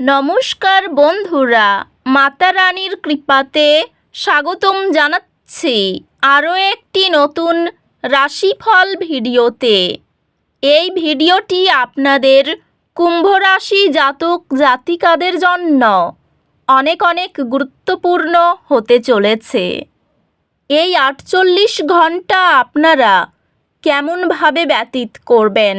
নমস্কার বন্ধুরা, মাতা রানীর কৃপাতে স্বাগতম জানাচ্ছি আরও একটি নতুন রাশিফল ভিডিওতে। এই ভিডিওটি আপনাদের কুম্ভ রাশি জাতক জাতিকাদের জন্য অনেক অনেক গুরুত্বপূর্ণ হতে চলেছে। এই আটচল্লিশ ঘণ্টা আপনারা কেমনভাবে ব্যতীত করবেন?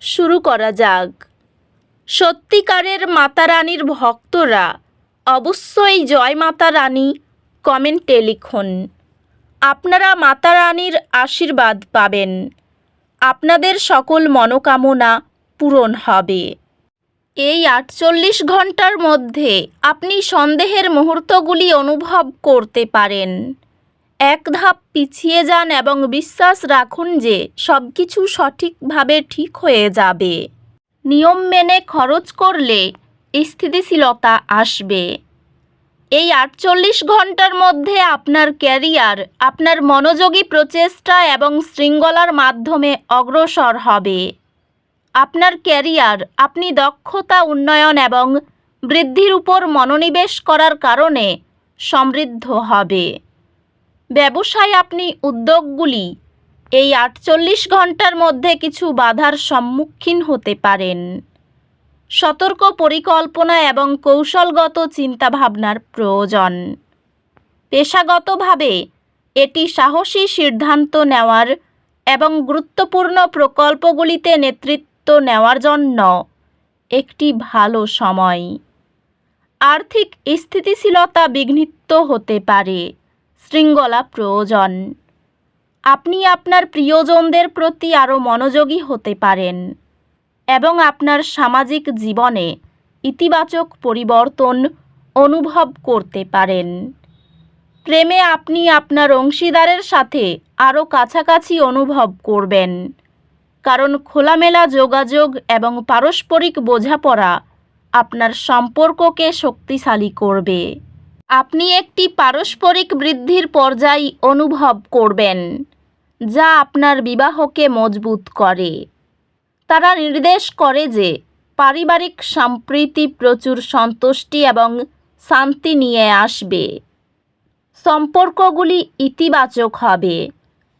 শুরু করা যাক। সত্যিকারের মাতা রানীর ভক্তরা অবশ্যই জয় মাতা রানী কমেন্টে লিখুন। আপনারা মাতা রানীর আশীর্বাদ পাবেন। আপনাদের সকল মনোকামনা পূরণ হবে। এই আটচল্লিশ ঘণ্টার মধ্যে আপনি সন্দেহের মুহূর্তগুলি অনুভব করতে পারেন। এক ধাপ পিছিয়ে যান এবং বিশ্বাস রাখুন যে সব কিছু সঠিকভাবে ঠিক হয়ে যাবে। নিয়ম মেনে খরচ করলে স্থিতিশীলতা আসবে। এই আটচল্লিশ ঘণ্টার মধ্যে আপনার ক্যারিয়ার, আপনার মনোযোগী প্রচেষ্টা এবং শৃঙ্খলার মাধ্যমে অগ্রসর হবে। আপনার ক্যারিয়ার, আপনি দক্ষতা, উন্নয়ন এবং বৃদ্ধির উপর মনোনিবেশ করার কারণে সমৃদ্ধ হবে। ব্যবসায় আপনি উদ্যোগগুলি এই আটচল্লিশ ঘণ্টার মধ্যে কিছু বাধার সম্মুখীন হতে পারেন। সতর্ক পরিকল্পনা এবং কৌশলগত চিন্তাভাবনার প্রয়োজন। পেশাগতভাবে এটি সাহসী সিদ্ধান্ত নেওয়ার এবং গুরুত্বপূর্ণ প্রকল্পগুলিতে নেতৃত্ব নেওয়ার জন্য একটি ভালো সময়। আর্থিক স্থিতিশীলতা বিঘ্নিত হতে পারে। শৃঙ্খলা প্রয়োজন। আপনি আপনার প্রিয়জনদের প্রতি আরও মনোযোগী হতে পারেন এবং আপনার সামাজিক জীবনে ইতিবাচক পরিবর্তন অনুভব করতে পারেন। প্রেমে আপনি আপনার অংশীদারের সাথে আরও কাছাকাছি অনুভব করবেন, কারণ খোলামেলা যোগাযোগ এবং পারস্পরিক বোঝাপড়া আপনার সম্পর্ককে শক্তিশালী করবে। আপনি একটি পারস্পরিক বৃদ্ধির পর্যায় অনুভব করবেন, যা আপনার বিবাহকে মজবুত করে। তারা নির্দেশ করে যে পারিবারিক সম্প্রীতি প্রচুর সন্তুষ্টি এবং শান্তি নিয়ে আসবে। সম্পর্কগুলি ইতিবাচক হবে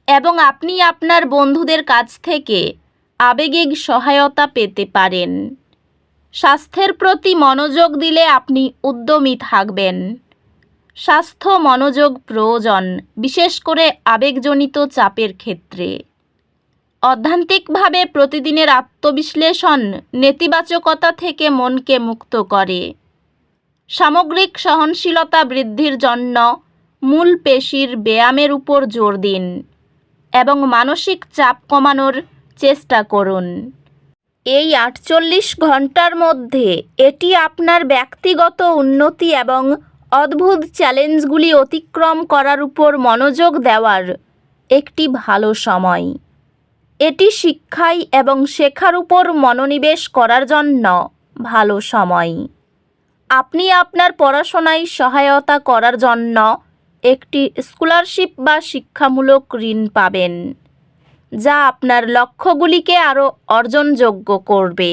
এবং আপনি আপনার বন্ধুদের কাছ থেকে আবেগিক সহায়তা পেতে পারেন। স্বাস্থ্যের প্রতি মনোযোগ দিলে আপনি উদ্যমী থাকবেন। স্বাস্থ্য মনোযোগ প্রয়োজন, বিশেষ করে আবেগজনিত চাপের ক্ষেত্রে। অধ্যান্তিকভাবে প্রতিদিনের আত্মবিশ্লেষণ নেতিবাচকতা থেকে মনকে মুক্ত করে। সামগ্রিক সহনশীলতা বৃদ্ধির জন্য মূল পেশির ব্যায়ামের উপর জোর দিন এবং মানসিক চাপ কমানোর চেষ্টা করুন। এই আটচল্লিশ ঘণ্টার মধ্যে এটি আপনার ব্যক্তিগত উন্নতি এবং অদ্ভুত চ্যালেঞ্জগুলি অতিক্রম করার উপর মনোযোগ দেওয়ার একটি ভালো সময়। এটি শিক্ষায় এবং শেখার উপর মনোনিবেশ করার জন্য ভালো সময়। আপনি আপনার পড়াশোনায় সহায়তা করার জন্য একটি স্কলারশিপ বা শিক্ষামূলক ঋণ পাবেন, যা আপনার লক্ষ্যগুলিকে আরও অর্জনযোগ্য করবে।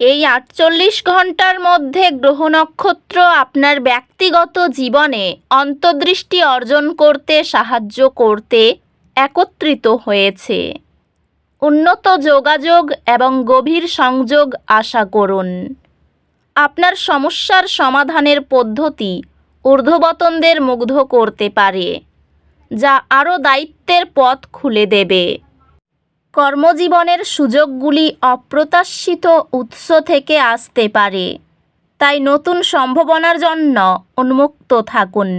এই আটচল্লিশ ঘণ্টার মধ্যে গ্রহ নক্ষত্র আপনার ব্যক্তিগত জীবনে অন্তর্দৃষ্টি অর্জন করতে সাহায্য করতে একত্রিত হয়েছে। উন্নত যোগাযোগ এবং গভীর সংযোগ আশা করুন। আপনার সমস্যার সমাধানের পদ্ধতি ঊর্ধ্ববতনদের মুগ্ধ করতে পারে, যা আরও দায়িত্বের পথ খুলে দেবে। কর্মজীবনের সুযোগগুলি অপ্রত্যাশিত উৎস থেকে আসতে পারে। তাই নতুন সম্ভাবনার জন্য উন্মুক্ত থাকুন।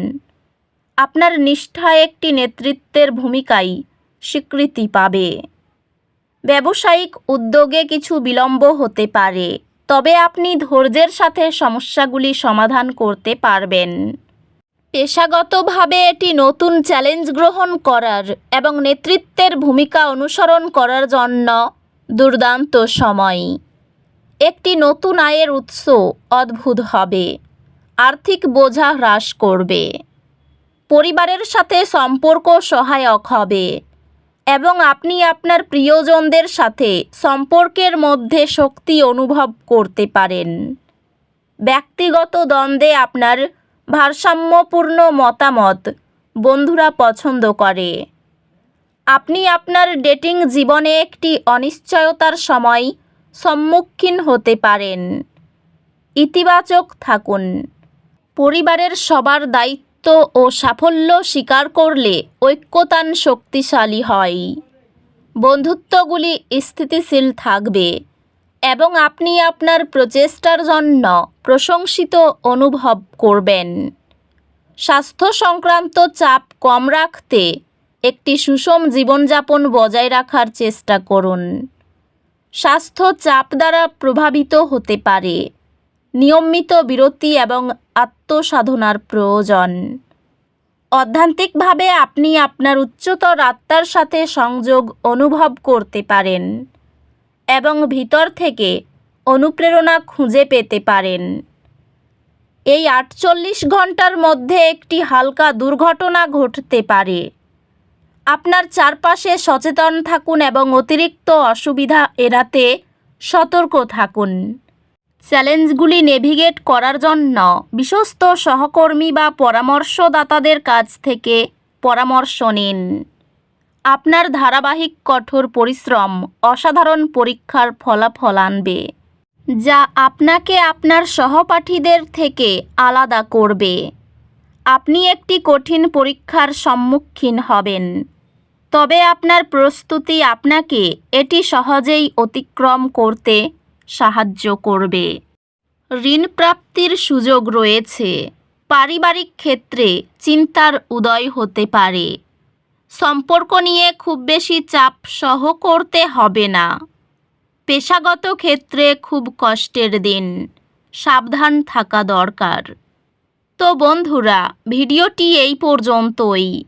আপনার নিষ্ঠা একটি নেতৃত্বের ভূমিকায় স্বীকৃতি পাবে। ব্যবসায়িক উদ্যোগে কিছু বিলম্ব হতে পারে, তবে আপনি ধৈর্যের সাথে সমস্যাগুলি সমাধান করতে পারবেন। পেশাগতভাবে এটি নতুন চ্যালেঞ্জ গ্রহণ করার এবং নেতৃত্বের ভূমিকা অনুসরণ করার জন্য দুর্দান্ত সময়। একটি নতুন আয়ের উৎস অদ্ভুত হবে, আর্থিক বোঝা হ্রাস করবে, পরিবারের সাথে সম্পর্ক সহায়ক হবে, এবং আপনি আপনার প্রিয়জনদের সাথে সম্পর্কের মধ্যে শক্তি অনুভব করতে পারেন। ব্যক্তিগত দ্বন্দ্বে আপনার ভারসাম্যপূর্ণ মতামত বন্ধুরা পছন্দ করে। আপনি আপনার ডেটিং জীবনে একটি অনিশ্চয়তার সময় সম্মুখীন হতে পারেন। ইতিবাচক থাকুন। পরিবারের সবার দায়িত্ব ও সাফল্য স্বীকার করলে ঐক্যতান শক্তিশালী হয়। বন্ধুত্বগুলি স্থিতিশীল থাকবে। এবং আপনি আপনার প্রচেষ্টার জন্য প্রশংসিত অনুভব করবেন। স্বাস্থ্য সংক্রান্ত চাপ কম রাখতে একটি সুষম জীবনযাপন বজায় রাখার চেষ্টা করুন। স্বাস্থ্য চাপ দ্বারা প্রভাবিত হতে পারে। নিয়মিত বিরতি এবং আত্মসাধনার প্রয়োজন। অধ্যান্তিকভাবে আপনি আপনার উচ্চতর আত্মার সাথে সংযোগ অনুভব করতে পারেন। এবং ভিতর থেকে অনুপ্রেরণা খুঁজে পেতে পারেন। এই আটচল্লিশ ঘণ্টার মধ্যে একটি হালকা দুর্ঘটনা ঘটতে পারে। আপনার চারপাশে সচেতন থাকুন এবং অতিরিক্ত অসুবিধা এড়াতে সতর্ক থাকুন। চ্যালেঞ্জগুলি নেভিগেট করার জন্য বিশ্বস্ত সহকর্মী বা পরামর্শদাতাদের কাছ থেকে পরামর্শ নিন। আপনার ধারাবাহিক কঠোর পরিশ্রম অসাধারণ পরীক্ষার ফলাফল আনবে, যা আপনাকে আপনার সহপাঠীদের থেকে আলাদা করবে। আপনি একটি কঠিন পরীক্ষার সম্মুখীন হবেন, তবে আপনার প্রস্তুতি আপনাকে এটি সহজেই অতিক্রম করতে সাহায্য করবে। ঋণ প্রাপ্তির সুযোগ রয়েছে, পারিবারিক ক্ষেত্রে চিন্তার উদয় হতে পারে। সম্পর্ক নিয়ে খুব বেশি চাপ সহ করতে হবে না। পেশাগত ক্ষেত্রে খুব কষ্টের দিন। সাবধান থাকা দরকার। তো বন্ধুরা, ভিডিওটি এই পর্যন্তই।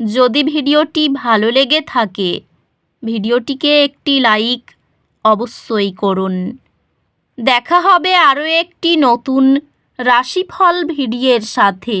যদি ভিডিওটি ভালো লেগে থাকে, ভিডিওটিকে একটি লাইক অবশ্যই করুন। দেখা হবে আরও একটি নতুন রাশিফল ভিডিওর সাথে।